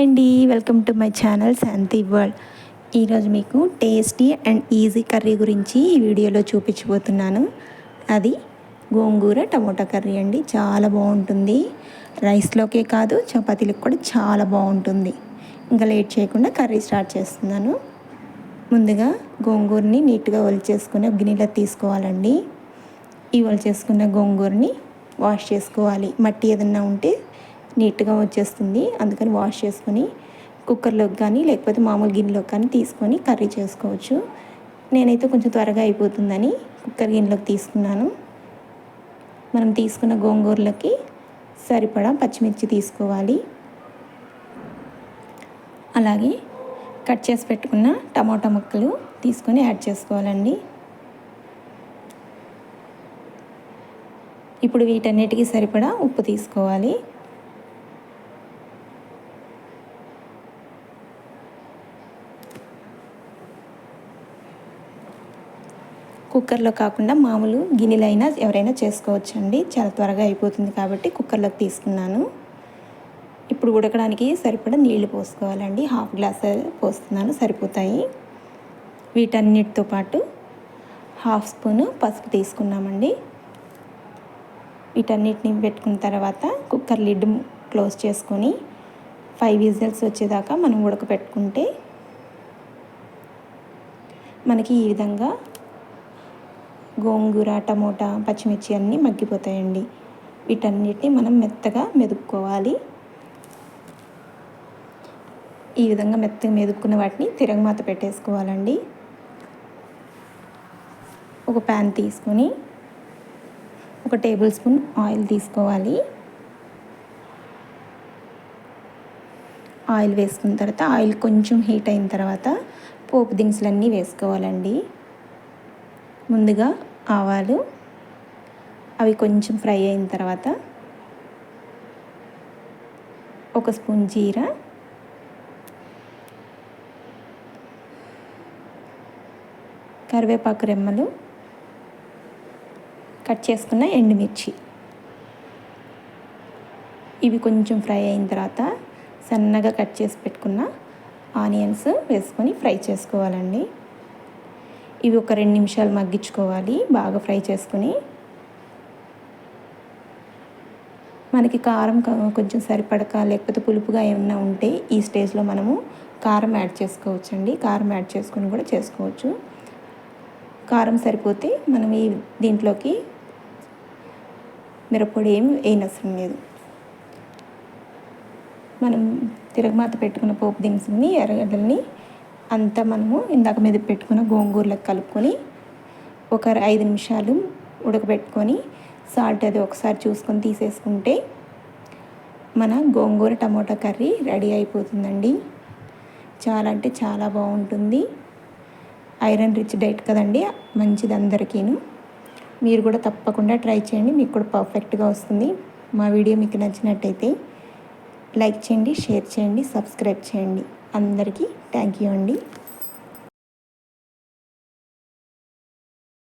అండి welcome to my channel Shanti world. ఈరోజు మీకు టేస్టీ అండ్ ఈజీ కర్రీ గురించి ఈ వీడియోలో చూపించబోతున్నాను. అది గోంగూర టమోటా కర్రీ అండి చాలా బాగుంటుంది. రైస్లోకే కాదు చపాతీలకు కూడా చాలా బాగుంటుంది. ఇంకా లేట్ చేయకుండా కర్రీ స్టార్ట్ చేస్తున్నాను. ముందుగా గోంగూరని నీట్గా ఒలిచేసుకుని గిన్నెలో తీసుకోవాలండి. ఈ ఒలిచేసుకున్న గోంగూరని వాష్ చేసుకోవాలి. మట్టి ఏదన్నా ఉంటే నీట్గా వచ్చేస్తుంది. అందుకని వాష్ చేసుకొని కుక్కర్లోకి కానీ లేకపోతే మామూలు గిన్నెలోకి కానీ తీసుకొని కర్రీ చేసుకోవచ్చు. నేనైతే కొంచెం త్వరగా అయిపోతుందని కుక్కర్ గిన్నెలోకి తీసుకున్నాను. మనం తీసుకున్న గోంగూరలకి సరిపడా పచ్చిమిర్చి తీసుకోవాలి. అలాగే కట్ చేసి పెట్టుకున్న టమాటా ముక్కలు తీసుకొని యాడ్ చేసుకోవాలండి. ఇప్పుడు వీటన్నిటికీ సరిపడా ఉప్పు తీసుకోవాలి. కుక్కర్లో కాకుండా మామూలు గిన్నెలైనా ఎవరైనా చేసుకోవచ్చండి. చాలా త్వరగా అయిపోతుంది కాబట్టి కుక్కర్లోకి తీసుకున్నాను. ఇప్పుడు ఉడకడానికి సరిపడా నీళ్ళు పోసుకోవాలండి. హాఫ్ గ్లాస్ పోస్తున్నాను సరిపోతాయి. వీటన్నిటితో పాటు హాఫ్ స్పూను పసుపు తీసుకున్నామండి. వీటన్నిటిని పెట్టుకున్న తర్వాత కుక్కర్ లిడ్ క్లోజ్ చేసుకొని ఫైవ్ విజిల్స్ వచ్చేదాకా మనం ఉడకపెట్టుకుంటే మనకి ఈ విధంగా గోంగూర టమోటా పచ్చిమిర్చి అన్నీ మగ్గిపోతాయండి. వీటన్నిటిని మనం మెత్తగా మెదుక్కోవాలి. ఈ విధంగా మెత్తగా మెదుక్కున్న వాటిని తిరగమాత పెట్టేసుకోవాలండి. ఒక ప్యాన్ తీసుకొని ఒక టేబుల్ స్పూన్ ఆయిల్ తీసుకోవాలి. ఆయిల్ వేసుకున్న తర్వాత ఆయిల్ కొంచెం హీట్ అయిన తర్వాత పోపు దినుసులన్నీ వేసుకోవాలండి. ముందుగా ఆవాలు అవి కొంచెం ఫ్రై అయిన తర్వాత ఒక స్పూన్ జీరా కరివేపాకు రెమ్మలు కట్ చేసుకున్న ఎండుమిర్చి. ఇవి కొంచెం ఫ్రై అయిన తర్వాత సన్నగా కట్ చేసి పెట్టుకున్న ఆనియన్స్ వేసుకొని ఫ్రై చేసుకోవాలండి. ఇవి ఒక రెండు నిమిషాలు మగ్గించుకోవాలి. బాగా ఫ్రై చేసుకుని. మనకి కారం కొంచెం సరిపడక లేకపోతే పులుపుగా ఏమన్నా ఉంటే ఈ స్టేజ్లో మనము కారం యాడ్ చేసుకోవచ్చండి. కారం యాడ్ చేసుకొని కూడా చేసుకోవచ్చు. కారం సరిపోతే మనం ఈ దీంట్లోకి మిరప్పొడి ఏం వేయనవసరం లేదు. మనం తిరగమాత పెట్టుకున్న పోపు దినుసుని ఎర్రగడ్డల్ని అంతా మనము ఇందాక మీద పెట్టుకున్న గోంగూరలకు కలుపుకొని ఒక ఐదు నిమిషాలు ఉడకబెట్టుకొని సాల్ట్ అది ఒకసారి చూసుకొని తీసేసుకుంటే మన గోంగూర టమోటా కర్రీ రెడీ అయిపోతుందండి. చాలా అంటే చాలా బాగుంటుంది. ఐరన్ రిచ్ డైట్ కదండి మంచిది అందరికీను. మీరు కూడా తప్పకుండా ట్రై చేయండి మీకు కూడా పర్ఫెక్ట్గా వస్తుంది. మా వీడియో మీకు నచ్చినట్టయితే లైక్ చేయండి షేర్ చేయండి సబ్స్క్రైబ్ చేయండి. అందరికీ థ్యాంక్ యూ అండి.